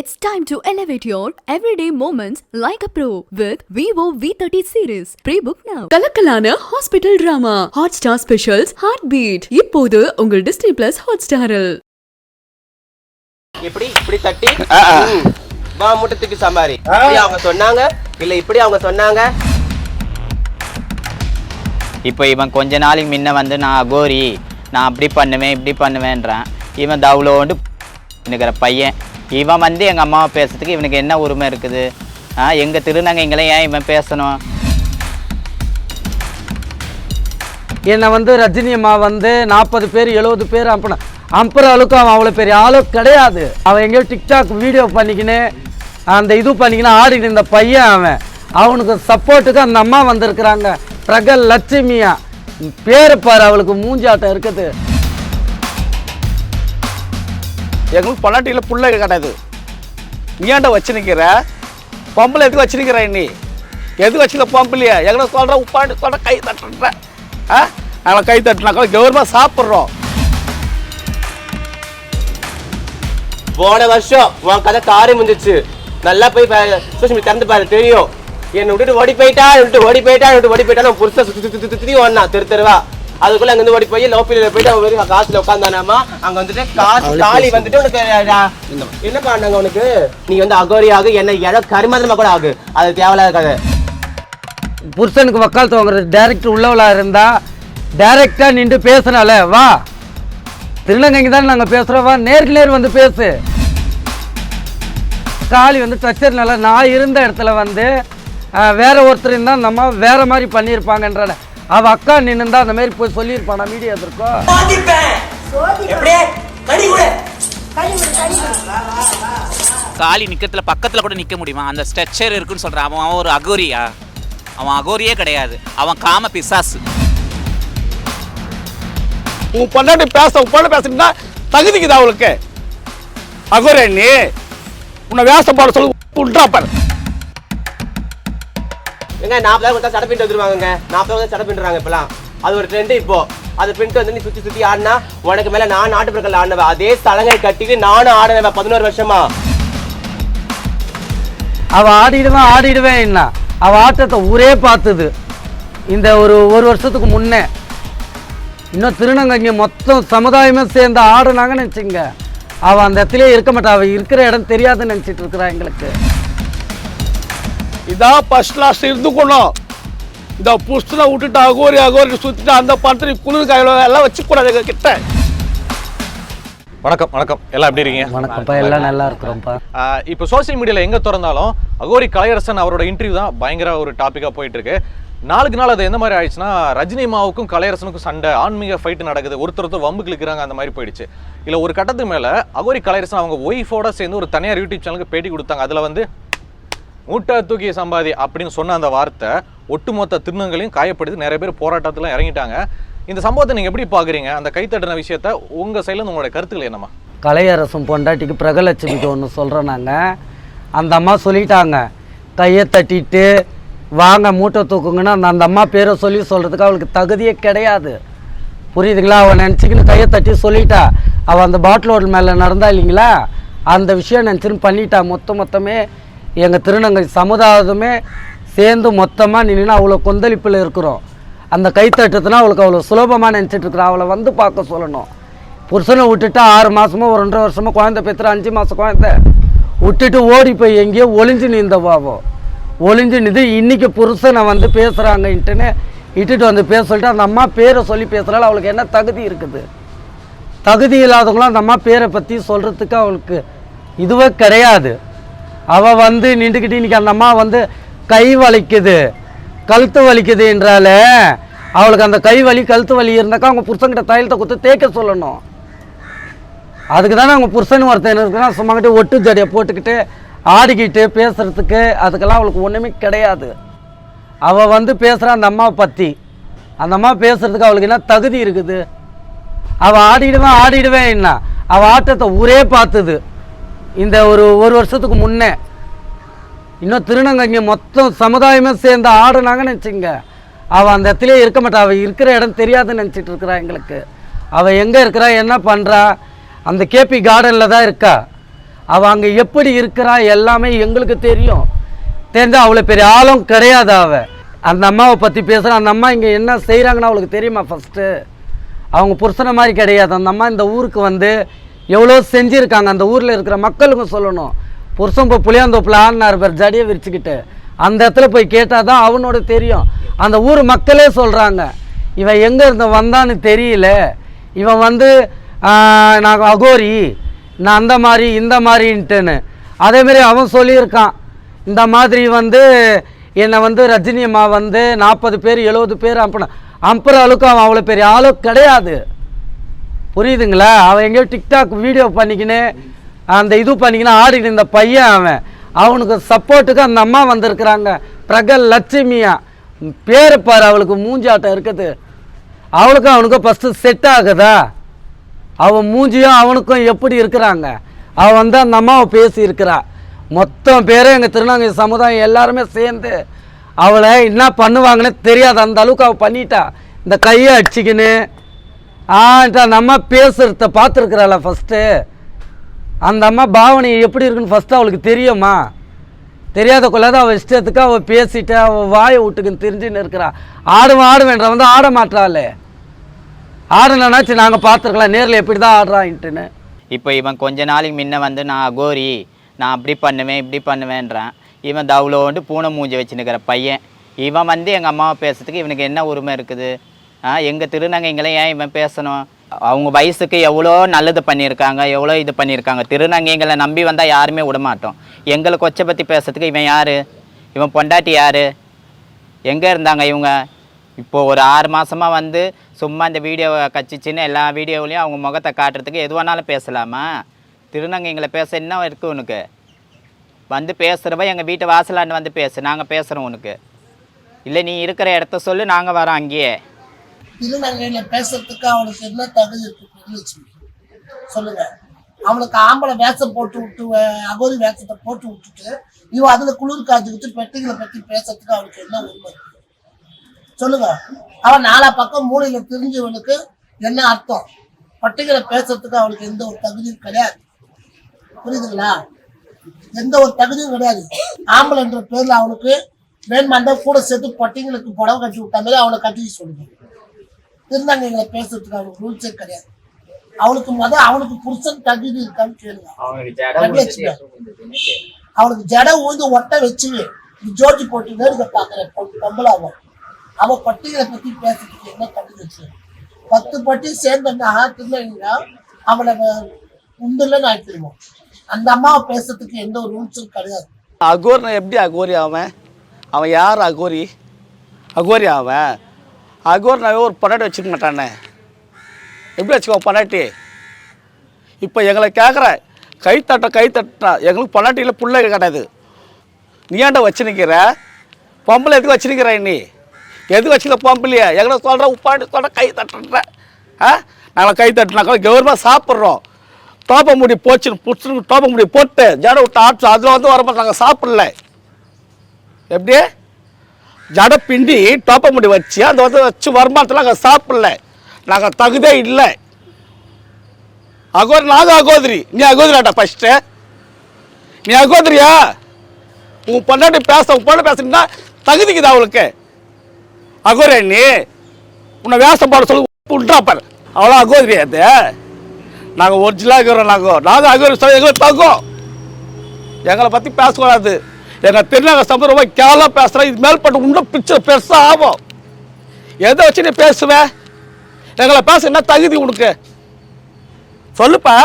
It's time to elevate your everyday moments like a pro with Vivo V30 series. Pre-book now. கலக்கலான hospital drama Hotstar specials heart beat இப்போது உங்கள் Disney plus hot ஸ்டாரில் இப்படி இப்படி தட்டி. வா முட்டத்துக்கு சம்பாரி. இப்படி அவங்க சொன்னாங்க இல்ல இப்படி அவங்க சொன்னாங்க. இப்போ இவன் கொஞ்ச நாளைக்கு முன்ன வந்து நான் அகோரி. நான் அப்படி பண்ணுவேன் இப்படி பண்ணுவேன்றான். இவன் தவுளோண்டு இருக்கிற பையன். இவன் வந்து எங்கள் அம்மாவை பேசுறதுக்கு இவனுக்கு என்ன உரிமை இருக்குது? ஆ எங்கள் திருநங்கைங்களை ஏன் இவன் பேசணும்? என்னை வந்து ரஜினி அம்மா வந்து நாற்பது பேர் எழுபது பேர் அனுப்பின. அம்புற அளவுக்கு அவன் அவ்வளோ பெரிய ஆளும் கிடையாது. அவன் எங்கேயோ டிக்டாக் வீடியோ பண்ணிக்கின்னு அந்த இது பண்ணிக்கின்னு ஆடிக்கிட்டு இந்த பையன் அவன். அவனுக்கு சப்போர்ட்டுக்கு அந்த அம்மா வந்திருக்கிறாங்க. பிரகல் லட்சுமியா. பேர் பாரு அவளுக்கு மூஞ்சாட்டம் இருக்குது. எங்களுக்கு பொண்டாட்டியில் புள்ள கிடையாது நீ ஏன்டா வச்சு நிற்கிற பொம்பளை எதுக்கு வச்சு நிற்கிற நீ? எதுக்கு வச்சுக்க பொம்பளையா? எங்களை சொல்கிற உப்பாண்டு சொல்கிற கை தட்டுற. ஆ? நாங்கள் கை தட்டினாக்கா கௌரவமாக சாப்பிட்றோம். போன வருஷம் உன் கதை காரி முடிஞ்சிச்சு நல்லா போய் சோஷியல் மீடியா திறந்து பாரு தெரியும். என்னை விட்டுட்டு ஓடி போயிட்டா விட்டு ஓடி போயிட்டா விட்டு ஓடி போயிட்டா நான் புதுசாக சுற்றி சுற்றி சுற்றி ஒன்னா தெரு தெருவா. அதுக்குள்ள அங்க இருந்து ஓடி போய் லோப்பில போயிட்டு அவன் வெறும் காசுல உட்காந்தானாமா அங்க வந்துட்டு காசு தாலி வந்துட்டு உனக்கு என்ன பண்ணாங்க உனக்கு? நீ வந்து அகோரியாக என்ன இடம் கரிமாதிரமா கூட ஆகு. அது தேவையில்லாத கதை புருஷனுக்கு வக்காலத்து வாங்குறது டேரக்டர் உள்ளவளாக இருந்தா டைரக்டாக நின்று பேசுனால வா. திருநங்கைக்கு தான் நாங்கள் பேசுகிறோம் வா. நேருக்கு நேர் வந்து பேசு. காளி வந்து டச்சர்னால நான் இருந்த இடத்துல வந்து வேற ஒருத்தர் இருந்தால் அந்த அம்மா வேற மாதிரி பண்ணியிருப்பாங்கன்ற அவ அக்கா நின்று அந்த மாதிரி போய் சொல்லியிருப்பானா மீடியா இருக்கோ காலி நிக்கிறதுல பக்கத்துல கூட நிக்க முடியுமா? அந்த ஸ்ட்ரெச்சர் இருக்குன்னு சொல்றான் அவன் அவன் ஒரு அகோரியா. அவன் அகோரியே கிடையாது. அவன் காம பிசாசு. உன் பொண்டாட்டி பேச உன் பொண்ணு பேசுனா தகுதிக்குதா அவளுக்கு? அகோரே நீ? உன்னை வேஷம் போட சொல்லி விட்றா ஏங்க எங்க நாற்பதாயிரம் கொடுத்தா சட பின்ட்டு வந்துருவாங்க நாற்பதாயிரம் சட பின்னுறாங்க இப்பெல்லாம். அது ஒரு ட்ரெண்ட் இப்போ. அது பின்ட்டு வந்து நீ சுத்தி சுத்தி ஆடினா உனக்கு மேல நான் நாட்டுப்புறக்கல் பிறக்கல ஆடினவன் அதே சலங்கை கட்டிட்டு நானும் ஆடினவன் பதினோரு வருஷமா? அவ ஆடிடுவேன் ஆடிடுவேன் என்ன? அவ ஆட்டத்தை ஊரே பார்த்தது. இந்த ஒரு ஒரு வருஷத்துக்கு முன்னே. இன்னும் திருநங்கைங்க மொத்தம் சமுதாயமே சேர்ந்து ஆடுனாங்கன்னு நினச்சிங்க அவள் அந்த இடத்துலயே இருக்க மாட்டா. அவள் இருக்கிற இடம் தெரியாதுன்னு நினச்சிட்டு இருக்கிறா எங்களுக்கு. இதான் ஃபர்ஸ்ட் கிளாஸ் இருந்துக்கணும் இந்த புஸ்தனை விட்டுட்டு அகோரி அகோரி சுத்திட்டு அந்த படத்துல குளிர் காயில எல்லாம் வச்சுக்கூடாது எங்க கிட்ட. வணக்கம் வணக்கம். எல்லாம் எப்படி இருக்கீங்க? வணக்கம்ப்பா எல்லாம் நல்லா இருக்கிறோம்ப்பா. ஆஹ் இப்போ சோஷியல் மீடியாவில் எங்கே திறந்தாலும் அகோரி கலையரசன் அவரோட இன்டர்வியூ தான் பயங்கர ஒரு டாப்பிக்காக போயிட்டு இருக்கு நாளுக்கு நாள் அது எந்த மாதிரி ஆயிடுச்சுன்னா ரஜினி அம்மாவுக்கும் கலையரசனுக்கும் சண்டை ஆன்மீக ஃபைட் நடக்குது ஒருத்தர் ஒருத்தர் வம்பு கிளிக்கிறாங்க அந்த மாதிரி போயிடுச்சு. இல்லை ஒரு கட்டத்துக்கு மேலே அகோரி கலையரசன் அவங்க ஒய்ஃபோட சேர்ந்து ஒரு தனியார் யூடியூப் சேனலுக்கு பேட்டி கொடுத்தாங்க. அதில் வந்து மூட்டை தூக்கி சம்பாதி அப்படின்னு சொன்ன அந்த வார்த்தை ஒட்டுமொத்த திருநங்களையும் காயப்படுத்தி நிறைய பேர் போராட்டத்தில் இறங்கிட்டாங்க. இந்த சம்பவத்தை நீங்கள் எப்படி பார்க்குறீங்க அந்த கைத்தட்டின விஷயத்த உங்கள் சைடில் உங்களோட கருத்துக்கள் என்னம்மா? கலையரசும் பொண்டாட்டிக்கு பிரகலட்சுமிக்கு ஒன்று சொல்கிறோம் நாங்கள் அந்த அம்மா சொல்லிட்டாங்க. கையை தட்டிட்டு வாங்க மூட்டை தூக்குங்கன்னா அந்த அந்த அம்மா பேரை சொல்லி சொல்கிறதுக்கு அவளுக்கு தகுதியே கிடையாது. புரியுதுங்களா? அவள் நினச்சிக்கின்னு கையை தட்டி சொல்லிட்டா. அவள் அந்த பாட்டில் மேலே நடந்தா இல்லைங்களா? அந்த விஷயம் நினச்சின்னு பண்ணிட்டா. மொத்த மொத்தமே எங்கள் திருநங்கை சமுதாயமே சேர்ந்து மொத்தமாக நின்று அவ்வளோ கொந்தளிப்பில் இருக்கிறோம். அந்த கைத்தட்டுறதுனா அவளுக்கு அவ்வளோ சுலபமாக நினச்சிட்டு இருக்கிறா. அவளை வந்து பார்க்க சொல்லணும். புருஷனை விட்டுட்டு ஆறு மாதமோ ஒரு ரெண்டரை வருஷமோ குழந்தை பெற்று அஞ்சு மாதம் குழந்தை. விட்டுட்டு ஓடி போய் எங்கேயோ ஒளிஞ்சு நீந்தவாவோ பாவம் ஒளிஞ்சு நின்று இன்றைக்கி புருஷனை வந்து பேசுகிறாங்கன்ட்டுன்னு இட்டுட்டு வந்து பேச சொல்லிட்டு அந்த அம்மா பேரை சொல்லி பேசுகிறாள் அவளுக்கு என்ன தகுதி இருக்குது? தகுதி இல்லாதவங்களும் அந்த அம்மா பேரை பற்றி சொல்கிறதுக்கு அவளுக்கு இதுவே கிடையாது. அவள் வந்து நின்றுக்கிட்டு இன்னைக்கு அந்த அம்மா வந்து கை வலிக்குது கழுத்து வலிக்குதுன்றால அவளுக்கு அந்த கை வலி கழுத்து வலி இருந்தாக்கா அவங்க புருஷன்கிட்ட தையலத்தை கொடுத்து தேய்க்க சொல்லணும். அதுக்கு தானே அவங்க புருஷன் ஒருத்தன் இருக்குன்னா சும்மாக்கிட்டு ஒட்டு ஜடியை போட்டுக்கிட்டு ஆடிக்கிட்டு பேசுகிறதுக்கு அதுக்கெல்லாம் அவளுக்கு ஒன்றுமே கிடையாது. அவள் வந்து பேசுகிற அந்த அம்மாவை பற்றி அந்த அம்மா பேசுகிறதுக்கு அவளுக்கு என்ன தகுதி இருக்குது? அவள் ஆடிடுவேன் ஆடிடுவேன் என்ன? அவள் ஆட்டத்தை ஊரே பார்த்துது. இந்த ஒரு ஒரு வருஷத்துக்கு முன்னே இன்னும் திருநங்கைங்க மொத்தம் சமுதாயமே சேர்ந்து ஆடுனாங்கன்னு வச்சுங்க அவள் அந்த இடத்துலயே இருக்க மாட்டா. அவள் இருக்கிற இடம் தெரியாதுன்னு நினச்சிட்டு இருக்கிறா எங்களுக்கு. அவள் எங்கே இருக்கிறா என்ன பண்ணுறா அந்த கேபி கார்டனில் தான் இருக்கா. அவள் அங்கே எப்படி இருக்கிறா எல்லாமே எங்களுக்கு தெரியும். தெரிஞ்சால் அவ்வளோ பெரிய ஆளும் கிடையாது அவள் அந்த அம்மாவை பற்றி பேசுகிற அந்த அம்மா இங்கே என்ன செய்கிறாங்கன்னு அவளுக்கு தெரியுமா ஃபஸ்ட்டு அவங்க புருஷனை மாதிரி கிடையாது. அந்த அம்மா இந்த ஊருக்கு வந்து எவ்வளோ செஞ்சுருக்காங்க. அந்த ஊரில் இருக்கிற மக்களுக்கும் சொல்லணும். புருஷன் இப்போ புளியாந்தோப்பில் ஆடினார் பேர் ஜடியை விரிச்சுக்கிட்டு. அந்த இடத்துல போய் கேட்டால் தான் அவனோட தெரியும். அந்த ஊர் மக்களே சொல்கிறாங்க இவன் எங்கே இருந்து வந்தான்னு தெரியல. இவன் வந்து நான் அகோரி நான் அந்த மாதிரி இந்த மாதிரின்ட்டுன்னு. அதேமாரி அவன் சொல்லியிருக்கான். இந்த மாதிரி வந்து என்னை வந்து ரஜினி அம்மா வந்து நாற்பது பேர் எழுபது பேர் அனுப்பின அம்புற அளவுக்கு அவன் அவ்வளோ பெரிய ஆளு கிடையாது. புரியுதுங்களா? அவன் எங்கேயோ டிக்டாக் வீடியோ பண்ணிக்கின்னு அந்த இது பண்ணிக்கின்னு ஆடிக்கிட்டு இந்த பையன் அவன். அவனுக்கு சப்போர்ட்டுக்கு அந்த அம்மா வந்திருக்கிறாங்க. பிரகல் லட்சுமியா. பேர் பாரு அவளுக்கு மூஞ்சாட்டம் இருக்குது. அவளுக்கும் அவனுக்கும் ஃபஸ்ட்டு செட் ஆகுதா? அவன் மூஞ்சியும் அவனுக்கும் எப்படி இருக்கிறாங்க? அவன் வந்து அந்த அம்மாவை பேசியிருக்கிறா. மொத்தம் பேரும் எங்கள் திருநங்கை சமுதாயம் எல்லாருமே சேர்ந்து அவளை என்ன பண்ணுவாங்கன்னு தெரியாது அந்த அளவுக்கு அவள் பண்ணிட்டா. இந்த கையை அடிச்சிக்கின்னு ஆன்ட்டு நம்ம அம்மா பேசுகிறத பார்த்துருக்குறாள ஃபஸ்ட்டு அந்த அம்மா பாவனை எப்படி இருக்குன்னு ஃபஸ்ட்டு அவளுக்கு தெரியுமா? தெரியாத கொள்ளாத அவள் இஷ்டத்துக்கு அவள் பேசிட்டு அவள் வாயை விட்டுக்குன்னு தெரிஞ்சுன்னு இருக்கிறா. ஆடும் ஆடுவேன்ற வந்து ஆட மாட்டாளே ஆடலைனாச்சு நாங்கள் பார்த்துருக்கலாம் நேரில் எப்படி தான் ஆடுறான்ட்டுன்னு. இப்போ இவன் கொஞ்ச நாளைக்கு முன்ன வந்து நான் அகோரி நான் அப்படி பண்ணுவேன் இப்படி பண்ணுவேன்றான். இவன் தவுளோண்டு பூனை மூஞ்சி வச்சுன்னுக்கிற பையன். இவன் வந்து எங்கள் அம்மாவை பேசுறதுக்கு இவனுக்கு என்ன உரிமை இருக்குது? ஆ எங்கள் திருநங்கைங்களை ஏன் இவன் பேசணும்? அவங்க வயசுக்கு எவ்வளோ நல்லது பண்ணியிருக்காங்க எவ்வளோ இது பண்ணியிருக்காங்க. திருநங்கைங்களை நம்பி வந்தால் யாருமே விட மாட்டோம் எங்களை கொச்சை பற்றி பேசுறதுக்கு இவன் யார்? இவன் பொண்டாட்டி யார்? எங்கே இருந்தாங்க இவங்க? இப்போது ஒரு ஆறு மாதமாக வந்து சும்மா இந்த வீடியோவை கச்சிச்சின்னு எல்லா வீடியோவிலையும் அவங்க முகத்தை காட்டுறதுக்கு எது வேணாலும் பேசலாமா? திருநங்கைங்களை பேச என்ன இருக்குது உனக்கு? வந்து பேசுகிறவ எங்கள் வீட்டு வாசலாண்டு வந்து பேசு நாங்கள் பேசுகிறோம் உனக்கு. இல்லை நீ இருக்கிற இடத்த சொல்லு நாங்கள் வரோம் அங்கேயே. திருநங்கையில பேசுறதுக்கு அவனுக்கு என்ன தகுதி இருக்கு சொல்லுங்க. அவனுக்கு ஆம்பளை வேஷம் போட்டு விட்டு அகோரி வேஷத்தை போட்டு விட்டுட்டு இவன் அதுல குளிர் காய்ச்சிக்கிட்டு பெட்டிகளை பத்தி பேசுறதுக்கு அவனுக்கு என்ன உண்மை சொல்லுங்க. அவன் நாலா பக்கம் மூலையில தெரிஞ்சவனுக்கு என்ன அர்த்தம்? பட்டிகளை பேசுறதுக்கு அவனுக்கு எந்த ஒரு தகுதியும் கிடையாது. புரியுதுங்களா? எந்த ஒரு தகுதியும் கிடையாது. ஆம்பளைன்ற பேர்ல அவனுக்கு வேணுமாண்டா கூட சேர்த்து பட்டிங்களுக்கு புடவை கட்டி விட்டா மாதிரி அவனை கட்டி சொல்லுங்க. திருநங்கைகளை பேசுறதுக்கு அவனுக்கு ரூல்ஸே கிடையாது. அவனுக்கு முத அவனுக்கு புருஷன் தகுதி இருக்கான்னு கேளுங்க. அவனுக்கு ஜட ஊந்து ஒட்ட வச்சு ஜோடி போட்டு நேருக பாக்குற பொம்பளை அவன் அவன் பட்டிகளை பத்தி பேசுறதுக்கு என்ன தகுதி வச்சு பத்து பட்டி சேர்ந்தா திருநங்கைனா அவனை உண்டுலன்னு ஆக்கிடுவோம். அந்த அம்மாவை பேசுறதுக்கு எந்த ஒரு ரூல்ஸும் கிடையாது. அகோர்னா எப்படி அகோரி அவன்? அவன் யார் அகோரி? அகோரி அவன்? அகோர்னாவே ஒரு பொண்டாட்டி வச்சுக்க மாட்டானே. எப்படி வச்சுக்கோ பொண்டாட்டி? இப்போ எங்களை கேட்குற கை தட்ட கை தட்டா எங்களுக்கு பொண்டாட்டியில் பிள்ளை கிடையாது. நீ ஏன்டா வச்சு நிற்கிற பொம்பளை எதுக்கு வச்சு நிற்கிற நீ? எது வச்சுக்க பொம்பளையே? எங்களை சொல்கிற உப்பாண்டி சொல்கிற கை தட்டுற ஆ? நாங்கள் கை தட்டினாக்கா கௌரவமாக சாப்பிட்றோம். தோப்ப முடி போச்சுன்னு பிடிச்சிருக்கு தோப்ப முடி போட்டு ஜட விட்டு ஆட்சி அதில் வந்து வர நாங்கள் சாப்பிடல. எப்படி? ஜட பிண்டி டோப்ப முடி வச்சு அந்த வந்து வச்சு வருமானத்தில் நாங்கள் சாப்பிடல. நாங்கள் தகுதே இல்லை. அகோரி நாங்கள் அகோதிரி. நீ அகோதிராட்டா ஃபஸ்ட்டு நீ அகோதிரியா? உன் பொண்டாட்டி பேச உன் பொண்ணு பேசுனா தகுதிக்குது அவளுக்கு? அகோரி நீ உன்னை வேஷம் போட சொல்லி உண்டாப்பார் அவ்வளோ அகோதிரி அது. நாங்கள் ஒரிஜினலாக இருக்கிறோம் நாங்கள் நாங்கள் அகோரி சொல்லி எங்களுக்கு தகும் எங்களை பற்றி பேசக்கூடாது. எங்கள் திருநகர் சம்பந்தம் ரொம்ப கேவலாக பேசுகிறேன் இது மேல்பட்டு இன்னும் பிக்சர் பெருசாக ஆகும். எதை வச்சு நீ பேசுவேன் எங்களை பேச என்ன தகுதி உனக்கு? சொல்லுப்பா.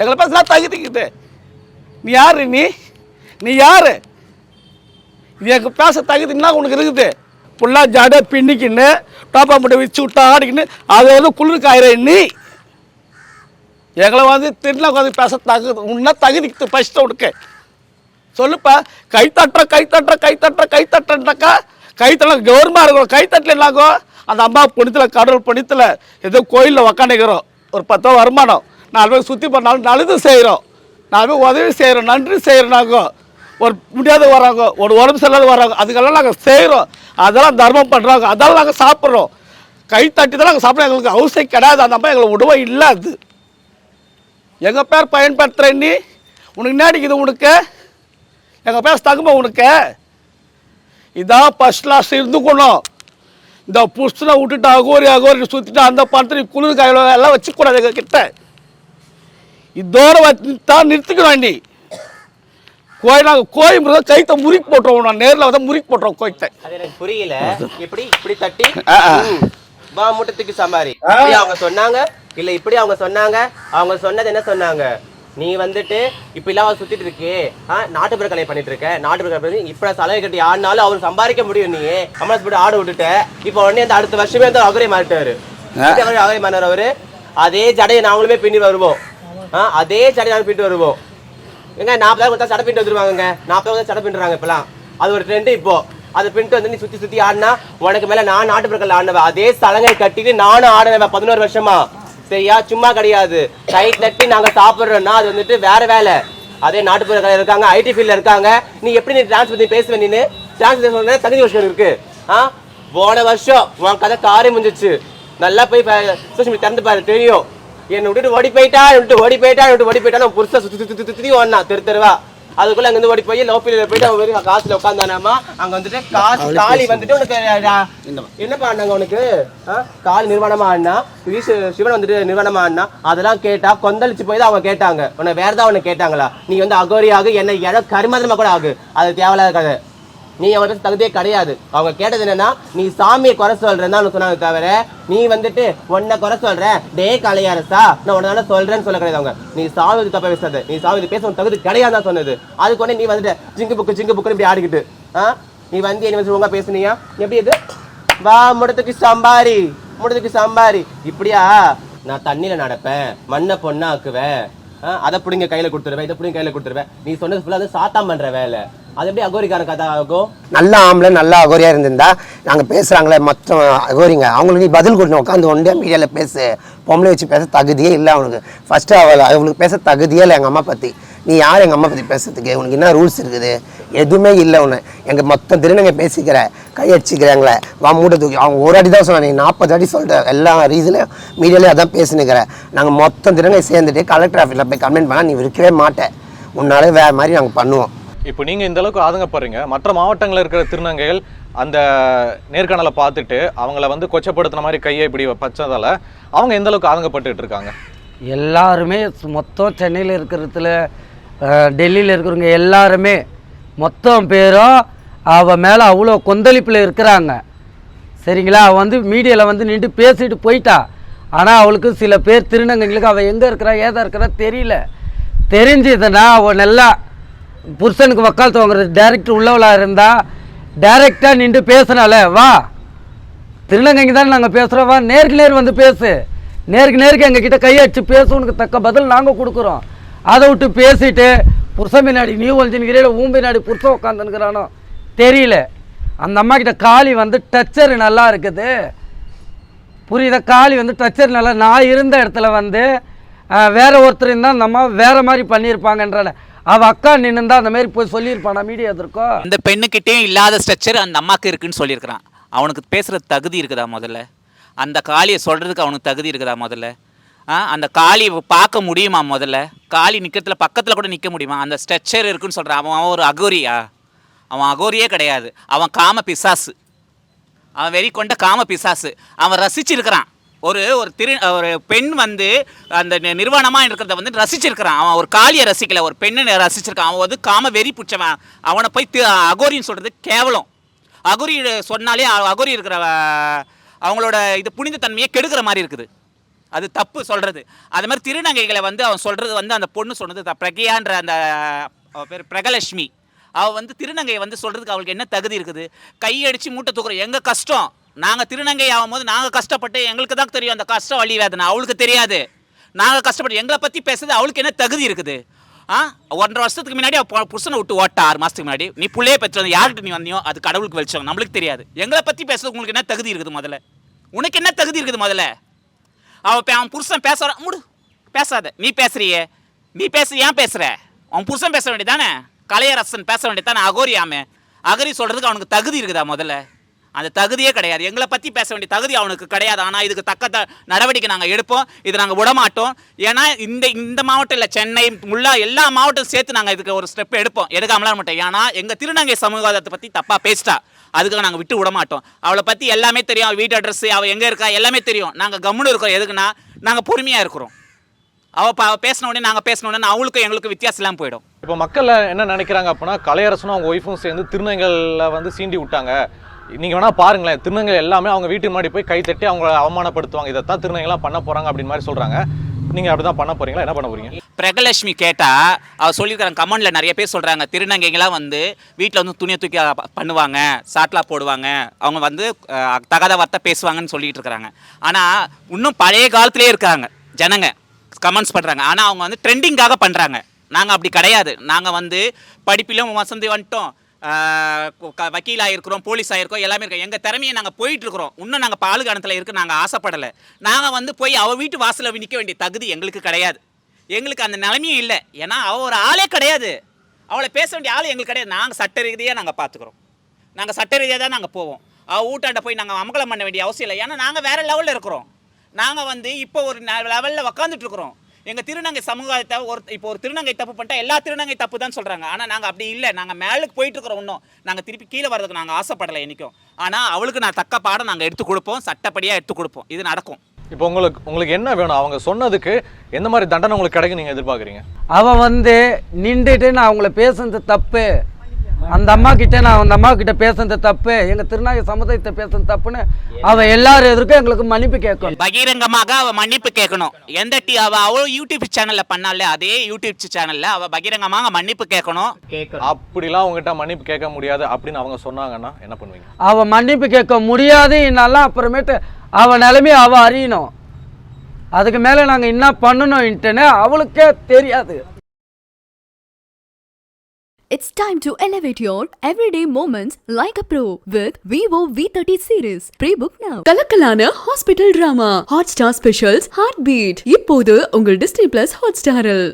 எங்களை பேச என்ன தகுதிக்குது நீ யாரு நீ? நீ யாரு? இது எங்க பேச தகுதி என்ன உனக்கு இருக்குது? ஃபுல்லாக ஜட பின்னிக்கின்னு டாப்பா முட்டை வச்சு விட்டா ஆடிக்கின்னு அது வந்து குளிர் காயிற நீ. எங்களை வந்து திருநாள் பேச தகுதி உன்ன தகுதிக்கு ஃபஸ்ட்டு உனக்கு. சொல்லுப்பா கை தட்டுற கை தட்டுற கை தட்டுற கை தட்டுறக்கா கை தட்ட கவர்மெண்ட் இருக்கிறோம் கை தட்டல என்னாகும் அந்த அம்மா புனித்தில் கடவுள் புனித்தில் ஏதோ கோயிலில் உக்காந்துக்கிறோம். ஒரு பத்தோ வருமானம். நாலு பேர் சுற்றி பண்ணாலும் நல்லது செய்கிறோம் நாலு பேர் உதவி செய்கிறோம் நன்றி செய்கிறோம் நாங்கள் ஒரு முடியாத வராங்க ஒரு உடம்பு சரியில்லாத வராங்க அதுக்கெல்லாம் நாங்கள் செய்கிறோம் அதெல்லாம் தர்மம் பண்ணுறாங்க அதெல்லாம் நாங்கள் சாப்பிட்றோம். கை தட்டி தான் நாங்கள் சாப்பிட்றோம். எங்களுக்கு அவசியம் கிடையாது. அந்த அம்மா எங்களை விடவே இல்லை அது எங்கள் பேர் பயன்படுத்துகிற நீ? உனக்கு என்ன அடிக்குது உனக்கு? எங்கள் பேச தகுமா உனக்கு? இதான் ஃபஸ்ட் கிளாஸ் இருந்துக்கணும் இந்த புஷ்டனை விட்டுட்டு அகோரி அகோரி சுற்றிட்டு அந்த பணத்தை குளிர் காயில எல்லாம் வச்சுக்கூடாது எங்கள் கிட்ட இதோட தான் நிறுத்திக்கணும் நீ கோயில் நாங்கள் கோயில் முறை கைத்தை முறுக்கி போட்டுருவோம். நான் நேரில் வந்து முறுக்கி போட்டுருவோம் கோயத்தை அது எனக்கு புரியல. இப்படி இப்படி தட்டி? வா முட்டத்துக்கு இப்படி அவங்க சொன்னாங்க. இல்ல இப்படி அவங்க சொன்னாங்க. அவங்க சொன்னது என்ன சொன்னாங்க? நீ வந்துட்டு இப்ப இல்லாம சுத்திட்டு இருக்கே. ஆ, நாட்டுப்புற கலை பண்ணிட்டு இருக்க நாட்டுப்புற கலை இப்ப சலவை கட்டி ஆடினாலும் அவர் சம்பாதிக்க முடியும் நீ. அமலாஸ் போட்டு ஆடு விட்டுட்ட. இப்ப உடனே அந்த அடுத்த வருஷமே வந்து அகரே மாறிட்டாரு. அகரே மாறினார் அவரு. அதே ஜடையை நாங்களுமே பின்னி வருவோம். ஆ, அதே ஜடையை நாங்கள் பின்னிட்டு வருவோம். ஏங்க நாற்பதாயிரம் கொடுத்தா சடை பின்ட்டு வந்துருவாங்கங்க. நாற்பதாயிரம் சடை பின்னுறாங்க இப்பெல்லாம். அது ஒரு ட்ரெண்ட் இப்போ. அதை பின்ட்டு வந்து நீ சுத்தி சுத்தி ஆடினா உனக்கு மேல நான் நாட்டு பிறக்கல ஆடினவன் அதே சலங்கை கட்டிட்டு நானும் ஆடினவன் பதினோரு வருஷமா. சரியா? சும்மா கிடையாது. கை தட்டி நாங்கள் சாப்பிட்றோன்னா அது வந்துட்டு வேற வேலை. அதே நாட்டுப்புற கலை இருக்காங்க ஐடி ஃபீல்டில் இருக்காங்க. நீ எப்படி நீ டான்ஸ் பற்றி பேசுவேன் நீனு? டான்ஸ் சொன்ன தகுதி வருஷம் இருக்கு. ஆ? போன வருஷம் உன் கதை காரி முடிஞ்சிச்சு நல்லா போய் சோஷியல் மீடியா திறந்து பாரு தெரியும். என்னை விட்டுட்டு ஓடி போயிட்டா விட்டு ஓடி போயிட்டா விட்டு ஓடி போயிட்டா நான் புதுசாக சுற்றி சுற்றி சுற்றி சுத்தி தெரு தெருவா. அதுக்குள்ள அங்க இருந்து ஓடி போய் லோப்பில போயிட்டு அவன் வெறும் காசுல உட்காந்தானாமா அங்க வந்துட்டு காசு காலி வந்துட்டு உனக்கு என்ன பண்ணாங்க உனக்கு? காலி நிர்வாணமா ஆடினா ஈசு- சிவன் வந்துட்டு நிர்வாணமா ஆடினா அதெல்லாம் கேட்டா கொந்தளிச்சு போய் தான் அவங்க கேட்டாங்க. உன்னை வேற உனக்கு கேட்டாங்களா? நீ வந்து அகோரி ஆகு என்ன இடம் கருமாதிரமா கூட ஆகு. அது தேவையில்லாத கதை. நீ அவன் தகுதியே கிடையாது. அவங்க கேட்டது என்னன்னா நீ சாமியை குறை சொல்றேன்னு சொன்னாங்க தவிர நீ வந்துட்டு உன்னை குறை சொல்ற. டே கலையாரசா நான் உன்ன சொல்றேன்னு சொல்ல கிடையாது அவங்க. நீ சாமிக்கு தப்ப தப்பா பேசாத நீ சாமிக்கு பேச தகுதி கிடையாது தான் சொன்னது. அதுக்கு உடனே நீ வந்துட்டு ஜிங்கு புக்கு ஜிங்கு புக்குன்னு இப்படி ஆடிக்கிட்டு ஆ? நீ வந்து என்ன ஒழுங்கா பேசுனியா? எப்படி இது? வா முடத்துக்கு சம்பாரி முடத்துக்கு சம்பாரி. இப்படியா? நான் தண்ணியில நடப்பேன் மண்ணை பொண்ணாக்குவேன். அதை பிடிங்க கையில கொடுத்துருவேன் இதை பிடிங்க கையில கொடுத்துருவேன். நீ சொன்னது ஃபுல்லாக வந்து சாத்தாம் பண்ற வேலை. அது எப்படி அகோரிக்கான கதை ஆகும்? நல்ல ஆம்பளை நல்ல அகோரியா இருந்திருந்தா நாங்க பேசுறாங்களே மற்ற அகோரிங்க. அவங்களுக்கு நீ பதில் கொடுக்கணும் உட்காந்து ஒன்றே மீடியாவில் பேசு. பொம்பளை வச்சு பேச தகுதியே இல்லை அவனுக்கு. ஃபர்ஸ்ட் அவள் அவளுக்கு பேச தகுதியே இல்லை எங்கள் அம்மா பற்றி நீ யார் எங்கள் அம்மா பற்றி பேசுறதுக்கு? உனக்கு என்ன ரூல்ஸ் இருக்குது? எதுவுமே இல்லை உன்னை. எங்கள் மொத்தம் திருநங்கை பேசிக்கிற கையடிச்சிக்கிறாங்களே வா மூட்டை தூக்கி. அவங்க ஒரு அடி தான் சொன்ன நீ நாற்பது அடி சொல்கிற எல்லா ரீசன்லையும் மீடியாலே அதான் பேசினுக்கிற. நாங்கள் மொத்தம் திருநங்கை சேர்ந்துட்டு கலெக்டர் ஆஃபீஸில் போய் கம்ப்ளைண்ட் பண்ணால் நீ இருக்கவே மாட்டேன் உன்னாலே வேறு மாதிரி நாங்கள் பண்ணுவோம். இப்போ நீங்க இந்த அளவுக்கு ஆதங்கப்படுறீங்க. மற்ற மாவட்டங்களில் இருக்கிற திருநங்கைகள் அந்த நேர்காணலை பார்த்துட்டு அவங்கள வந்து கொச்சப்படுத்தின மாதிரி கையை இப்படி பச்சதால அவங்க எந்த அளவுக்கு ஆதங்கப்பட்டுட்டு இருக்காங்க? எல்லாருமே மொத்தம் சென்னையில் இருக்கிறதுல டெல்லியில் இருக்கிறவங்க எல்லாருமே மொத்தம் பேரும் அவள் மேலே அவ்வளோ கொந்தளிப்பில் இருக்கிறாங்க. சரிங்களா? அவள் வந்து மீடியாவில் வந்து நின்று பேசிட்டு போயிட்டா. ஆனால் அவளுக்கு சில பேர் திருநங்கைகளுக்கு அவள் எங்கே இருக்கிறா ஏதா இருக்கிறா தெரியல. தெரிஞ்சதுன்னா அவள் நல்லா புருஷனுக்கு வக்காலத்து வாங்குறது டேரக்ட் உள்ளவளாக இருந்தால் டைரெக்டாக நின்று பேசுனால வா திருநங்கைக்கு தான் நாங்கள் பேசுகிறோம் வா நேருக்கு நேர் வந்து பேசு. நேருக்கு நேருக்கு எங்ககிட்ட கையடிச்சு பேசு உனக்கு தக்க பதில் நாங்கள் கொடுக்குறோம். அதை விட்டு பேசிட்டு புருஷன் பின்னாடி நீ ஒழிஞ்சுனுக்கிறீல ஊன் பின்னாடி புருஷன் உட்காந்துனுக்கிறானோ தெரியல. அந்த அம்மா கிட்ட காளி வந்து டச்சர் நல்லா இருக்குது. புரியுத? காளி வந்து டச்சர் நல்லா நான் இருந்த இடத்துல வந்து வேற ஒருத்தர் இருந்தால் அந்த அம்மா வேற மாதிரி பண்ணியிருப்பாங்கன்றான. அவள் அக்கா நின்றுந்தா அந்த மாதிரி போய் சொல்லியிருப்பானா மீடியா இருக்கோ அந்த பெண்ணுக்கிட்டேயும் இல்லாத ஸ்ட்ரக்சர் அந்த அம்மாக்கு இருக்குன்னு சொல்லியிருக்கிறான். அவனுக்கு பேசுகிற தகுதி இருக்குதா முதல்ல? அந்த காளியை சொல்கிறதுக்கு அவனுக்கு தகுதி இருக்குதா முதல்ல? அந்த காளியை பார்க்க முடியுமா முதல்ல? காளி நிற்கிறதுல பக்கத்தில் கூட நிற்க முடியுமா? அந்த ஸ்ட்ரெச்சர் இருக்குன்னு சொல்கிறான் அவன் அவன் ஒரு அகோரியா? அவன் அகோரியே கிடையாது. அவன் காம பிசாசு. அவன் வெறி கொண்ட காம பிசாசு. அவன் ரசிச்சிருக்கிறான். ஒரு ஒரு திரு ஒரு பெண் வந்து அந்த நி- இருக்கிறத வந்து ரசிச்சிருக்கிறான். அவன் ஒரு காளியை ரசிக்கல ஒரு பெண்ணை ரசிச்சிருக்கான். அவன் வந்து காம வெறி பிடிச்சவன். அவனை போய் தி- அகோரின்னு சொல்கிறது கேவலம். அகோரி சொன்னாலே அகோரி இருக்கிற அவங்களோட இது புனித தன்மையை கெடுக்கிற மாதிரி இருக்குது. அது தப்பு சொல்கிறது அது மாதிரி திருநங்கைகளை வந்து அவன் சொல்கிறது வந்து அந்த பொண்ணு சொன்னது த- பிரக்யான்ற அந்த பேர் பிரகலட்சுமி. அவள் வந்து திருநங்கையை வந்து சொல்கிறதுக்கு அவளுக்கு என்ன தகுதி இருக்குது? கையடிச்சு மூட்டை தூக்குறோம் எங்கள் கஷ்டம்? நாங்கள் திருநங்கை ஆகும்போது நாங்கள் கஷ்டப்பட்டு எங்களுக்கு தான் தெரியும் அந்த கஷ்டம் வழி வேதனை. அவளுக்கு தெரியாது. நாங்கள் கஷ்டப்பட்டு எங்களை பற்றி பேசுறது அவளுக்கு என்ன தகுதி இருக்குது? ஆ? ஒன்றரை வருஷத்துக்கு முன்னாடி அவள் புருஷனை விட்டு ஓட்ட ஆறு மாதத்துக்கு முன்னாடி. நீ பிள்ளையே பெற்று வந்து யார்கிட்ட நீ வந்தியோ அது கடவுளுக்கு வெளிச்சம். நம்மளுக்கு தெரியாது. எங்களை பற்றி பேசுறது உங்களுக்கு என்ன தகுதி இருக்குது முதல்ல? உனக்கு என்ன தகுதி இருக்குது முதல்ல? அவன் இப்போ அவன் புருஷன் பேசுறான் முடு. பேசாத. நீ பேசுறியே. நீ பேச ஏன் பேசுகிற அவன் புருஷன் பேச வேண்டியதானே? கலையரசன் பேச வேண்டியதானே? அகோரி ஆமே. அகரி சொல்கிறதுக்கு அவனுக்கு தகுதி இருக்குதா முதல்ல? அந்த தகுதியே கிடையாது. எங்களை பற்றி பேச வேண்டிய தகுதி அவனுக்கு கிடையாது. ஆனால் இதுக்கு தக்க த நடவடிக்கை நாங்கள் எடுப்போம். இதை நாங்கள் விடமாட்டோம். ஏன்னா இந்த இந்த மாவட்டம் இல்லை சென்னை முல்லா எல்லா மாவட்டம் சேர்த்து நாங்கள் இதுக்கு ஒரு ஸ்டெப் எடுப்போம். எடுக்காமலாம் மாட்டோம். ஏன்னா எங்கள் திருநங்கை சமூகத்தை பற்றி தப்பாக பேசிட்டா. அதுக்காக நாங்கள் விட்டு விட மாட்டோம் அவளை பற்றி எல்லாமே தெரியும். அவள் வீட்டு அட்ரஸ் அவள் எங்கே இருக்கா எல்லாமே தெரியும். நாங்கள் கம்முன்னு இருக்கோம் எதுக்குன்னா நாங்கள் பொறுமையாக இருக்கிறோம். அவள் ப பேசின உடனே நாங்கள் பேசின உடனே அவளுக்கும் எங்களுக்கு வித்தியாசம் இல்லாமல் போயிடும். இப்போ மக்கள் என்ன நினைக்கிறாங்க அப்படின்னா கலையரசனும் அவங்க ஒய்ஃபும் சேர்ந்து திருநங்கைல வந்து சீண்டி விட்டாங்க. நீங்கள் வேணால் பாருங்களேன் திருநங்கை எல்லாமே அவங்க வீட்டு முன்னாடி போய் கை தட்டி அவங்கள அவமானப்படுத்துவாங்க. இதைத்தான் திருநங்கைலாம் பண்ண போகிறாங்க அப்படின்னு மாதிரி சொல்கிறாங்க நீங்கள் அப்படி தான் பண்ண போகிறீங்களா என்ன பண்ண போகிறீங்க பிரகலட்சுமி கேட்டால் அவர் சொல்லியிருக்காங்க கமெண்டில் நிறைய பேர் சொல்கிறாங்க திருநங்கைகளாம் வந்து வீட்டில் வந்து துணியை தூக்கி பண்ணுவாங்க சாட்லா போடுவாங்க. அவங்க வந்து தகாத வார்த்தை பேசுவாங்கன்னு சொல்லிட்டு இருக்கிறாங்க. ஆனால் இன்னும் பழைய காலத்திலே இருக்காங்க ஜனங்க கமெண்ட்ஸ் பண்ணுறாங்க ஆனால் அவங்க வந்து ட்ரெண்டிங்காக பண்ணுறாங்க நாங்கள் அப்படி கிடையாது. நாங்கள் வந்து படிப்பிலும் வசந்தி வந்துட்டோம். வக்கீலாக இருக்கிறோம் போலீஸாக இருக்கிறோம் எல்லாமே இருக்கோம். எங்கள் திறமையை நாங்கள் போயிட்டுருக்குறோம். இன்னும் நாங்கள் பாலுகானத்தில் இருக்க நாங்கள் ஆசைப்படலை. நாங்கள் வந்து போய் அவள் வீட்டு வாசலில் நிற்க வேண்டிய தகுதி எங்களுக்கு கிடையாது. எங்களுக்கு அந்த நிலைமையும் இல்லை. ஏன்னா அவள் ஒரு ஆளே கிடையாது. அவளை பேச வேண்டிய ஆள் எங்களுக்கு கிடையாது. நாங்கள் சட்ட ரீதியாக நாங்கள் பார்த்துக்குறோம் நாங்கள் சட்ட ரீதியாக தான் நாங்கள் போவோம். அவள் ஊட்டாண்ட போய் நாங்கள் அமங்கலம் பண்ண வேண்டிய அவசியம் இல்லை. ஏன்னா நாங்கள் வேறு லெவலில் இருக்கிறோம். நாங்கள் வந்து இப்போ ஒரு லெவலில் உக்காந்துட்டுருக்குறோம். எங்கள் திருநங்கை சமூகத்தை ஒரு இப்போ ஒரு திருநங்கை தப்பு பண்ணிட்டா எல்லா திருநங்கை தப்பு தான் சொல்கிறாங்க ஆனால் நாங்கள் அப்படி இல்லை. நாங்கள் மேலுக்கு போயிட்டு இருக்கிறோம் இன்னும். நாங்கள் திருப்பி கீழே வர்றதுக்கு நாங்கள் ஆசைப்படலை என்றைக்கும் ஆனால் அவளுக்கு நான் தக்க பாடம் நாங்கள் எடுத்து கொடுப்போம். சட்டப்படியாக எடுத்து கொடுப்போம். இது நடக்கும். இப்போ உங்களுக்கு உங்களுக்கு என்ன வேணும்? அவங்க சொன்னதுக்கு எந்த மாதிரி தண்டனை உங்களுக்கு கிடைக்கும் நீங்க எதிர்பார்க்குறீங்க? அவன் வந்து நின்றுட்டு நான் அவங்கள பேசுனது தப்பு. அந்த அம்மா கிட்ட நான் அந்த அம்மா கிட்ட பேசுனது தப்பு எங்க திருநாகை சமுதாயத்தை பேசுனது தப்புன்னு அவன் எல்லாரும் எதிர்க்கும் எங்களுக்கு மன்னிப்பு கேட்கணும். பகிரங்கமாக அவ மன்னிப்பு கேட்கணும். எந்த டி அவ அவ யூடியூப் சேனல்ல பண்ணால அதே யூடியூப் சேனல்ல அவ பகிரங்கமாக மன்னிப்பு கேட்கணும். அப்படிலாம் உங்ககிட்ட மன்னிப்பு கேட்க முடியாது அப்படின்னு அவங்க சொன்னாங்கன்னா என்ன பண்ணுவீங்க? அவன் மன்னிப்பு கேட்க முடியாது என்னாலாம் அப்புறமேட்டு அவன் நிலைமையை அவன் அறியணும். அதுக்கு மேலே நாங்கள் என்ன பண்ணணும்ன்ட்டுன்னு அவளுக்கே தெரியாது. It's time to elevate your everyday moments like a pro with Vivo V30 series. Pre-book now. கலக்கலான hospital drama Hotstar specials heart beat இப்போது உங்கள் டிஸ்னி பிளஸ் ஹாட் ஸ்டாரில்